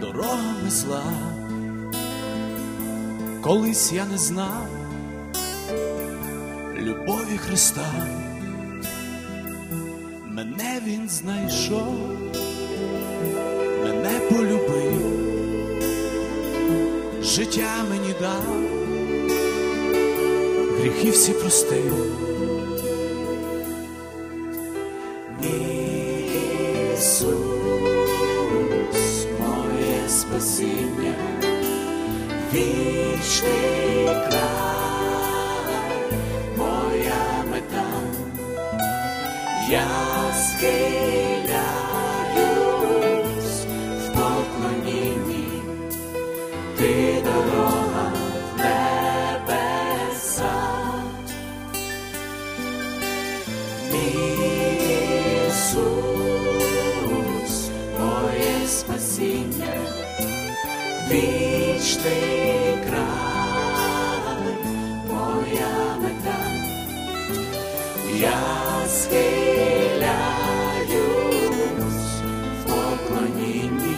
дорогами зла, колись я не знав любові Христа, мене він знайшов, мене полюбив, життя мені дав, гріхи всі простив. вічний край, мета, я схиляюсь в поклонінні, ти дорога небеса. Ісус, моє спасіння вічний край, я схиляюсь в поклонінні,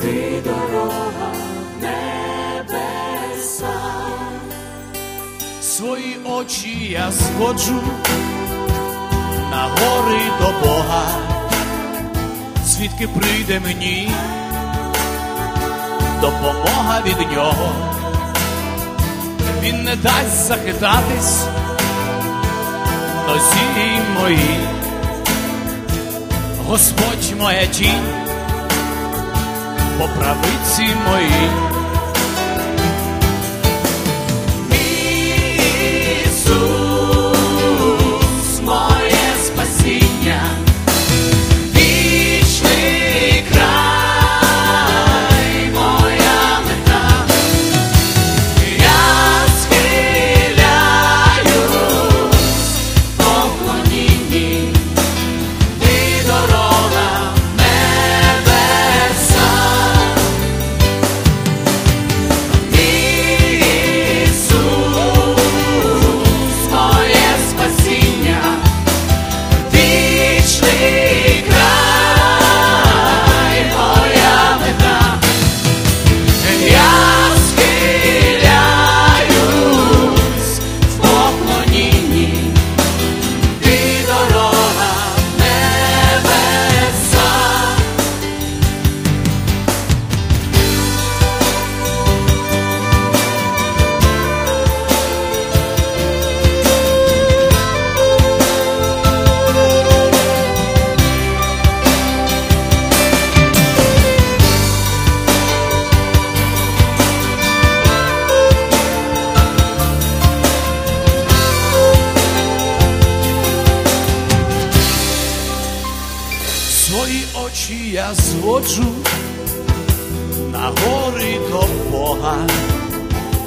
ти дорога небеса, свої очі я сходжу на гори до Бога, звідки прийде мені допомога від нього, він не дасть захитатись нозі мої, Господь моя тінь, по правиці моїй. Очі я зводжу на гори до Бога,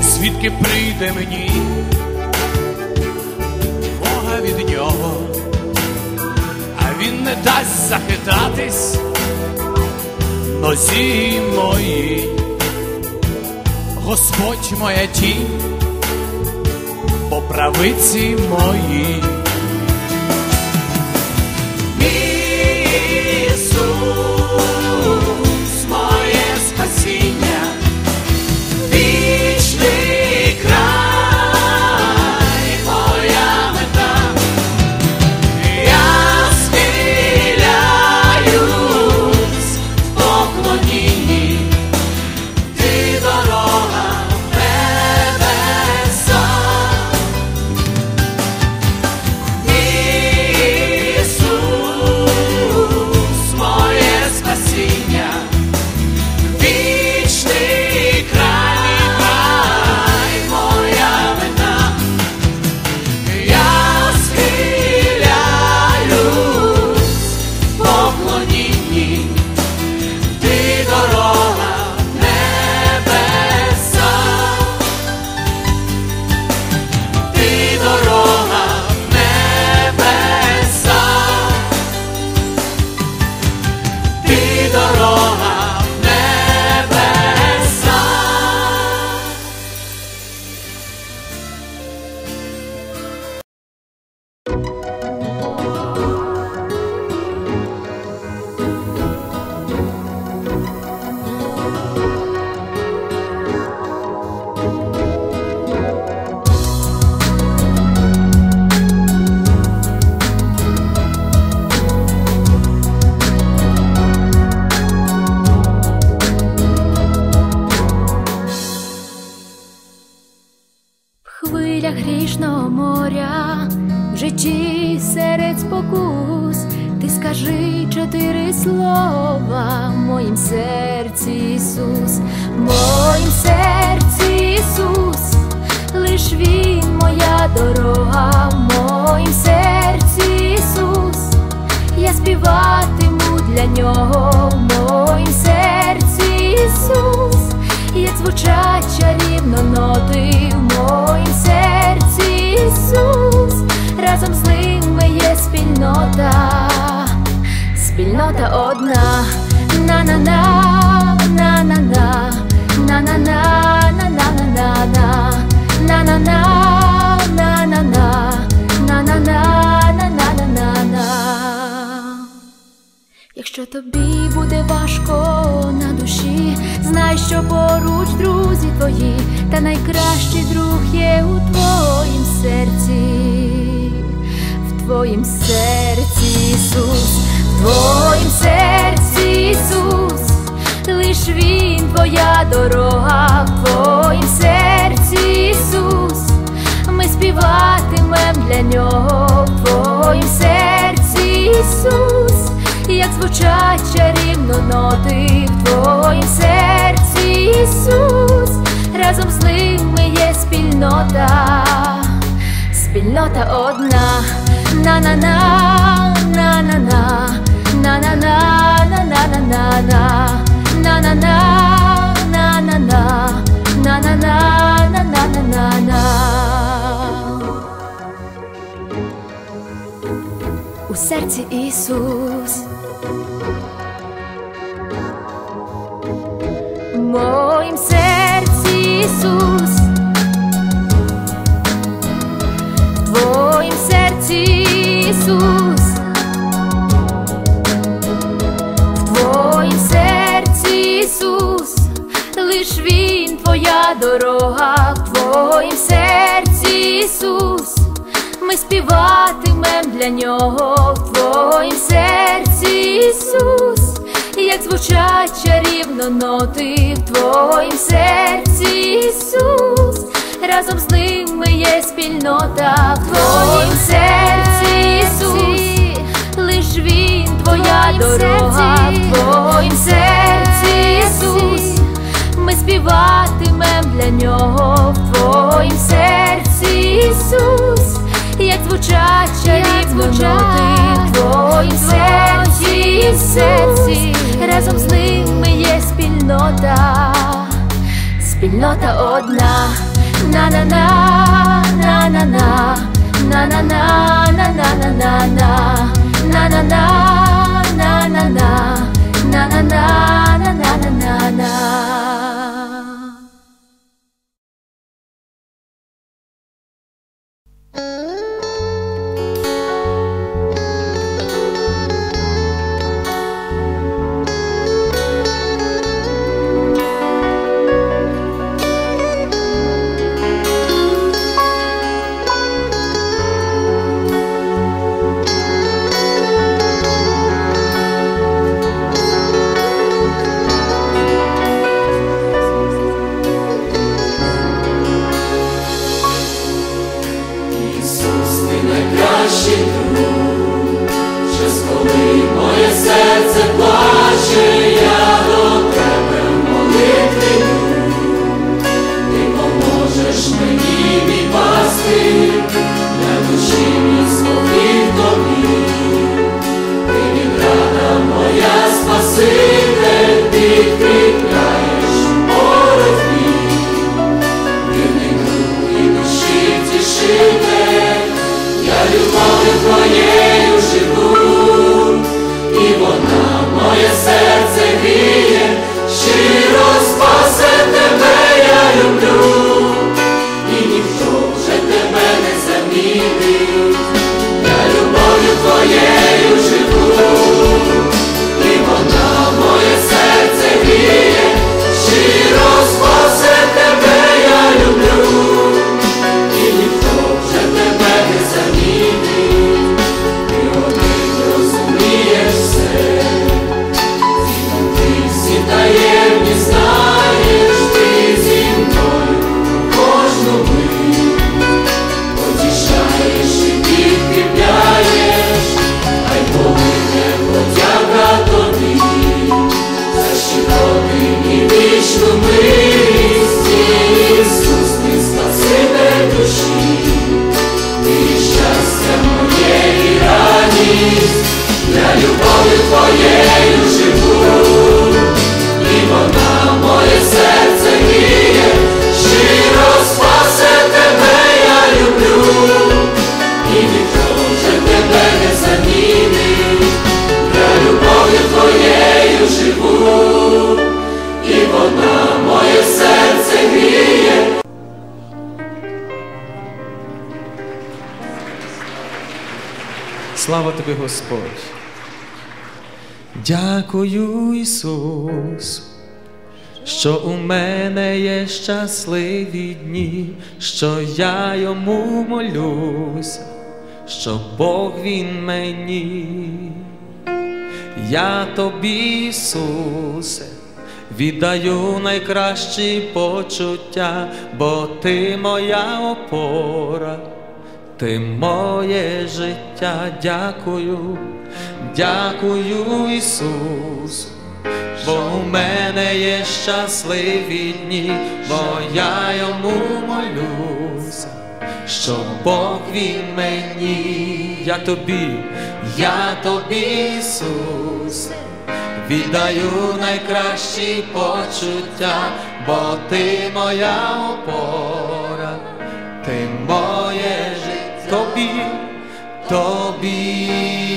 звідки прийде мені Бога від нього, а він не дасть захитатись нозі мої, Господь моя тінь по правиці моїй. Лиш Він моя дорога, в моїм серці, Ісус, я співатиму для нього, в моїм серці, Ісус, як звучать чарівно ноти в моїм серці, Ісус, разом з ними є спільнота, спільнота одна, на-на-на, на-на-на, на-на-на, на-на-на. Якщо тобі буде важко на душі, знай, що поруч друзі твої, та найкращий друг є у твоїм серці, в твоїм серці, Ісус, в твоїм серці, Ісус, лиш Він твоя дорога, в твоїм серці, Ісус, ми співатимем для нього в твоїм серці, Ісус, як звучать чарівно ноти в твоїм серці, Ісус, разом з ними є спільнота, спільнота одна, на-на-на, на-на-на, на-на-на, на-на-на-на, на-на-на, на-на-на, на-на-на, на-на-на-на. У серці Ісус. В моїм серці Ісус. В твоїм серці Ісус. Твоя дорога, в твоїм серці Ісус. Ми співатимем для нього в твоїм серці, Ісус, як звучать чарівно ноти в твоїм серці, Ісус, разом з ними є спільнота в твоїм серці, Ісус, лиш Він твоя дорога в твоїм серці, Ісус, ми співатимем для нього в твоїм серці, Ісус, як звучать чарівно ноти в твоїм серці, серці, разом з ними є спільнота, спільнота одна, на-на-на, на-на-на, на-на-на, на-на-на-на, на-на-на, на-на-на, на-на-на, на-на-на-на-на. Ісус, твоєю живу, і вона моє серце гріє, щиро спасе тебе я люблю, і ніхто тебе не замінить, я любов'ю твоєю і вона моє серце гріє. Слава тобі, Господь. Дякую, Ісус, що у мене є щасливі дні, що я йому молюся, що Бог він мені. Я тобі, Ісусе, віддаю найкращі почуття, бо ти моя опора. Ти моє життя, дякую, дякую, Ісус, бо у мене є щасливі дні, бо я йому молюся, що Бог він мені, я тобі, я тобі, Ісус, віддаю найкращі почуття, бо ти моя опора. Ти моє життя тобі, тобі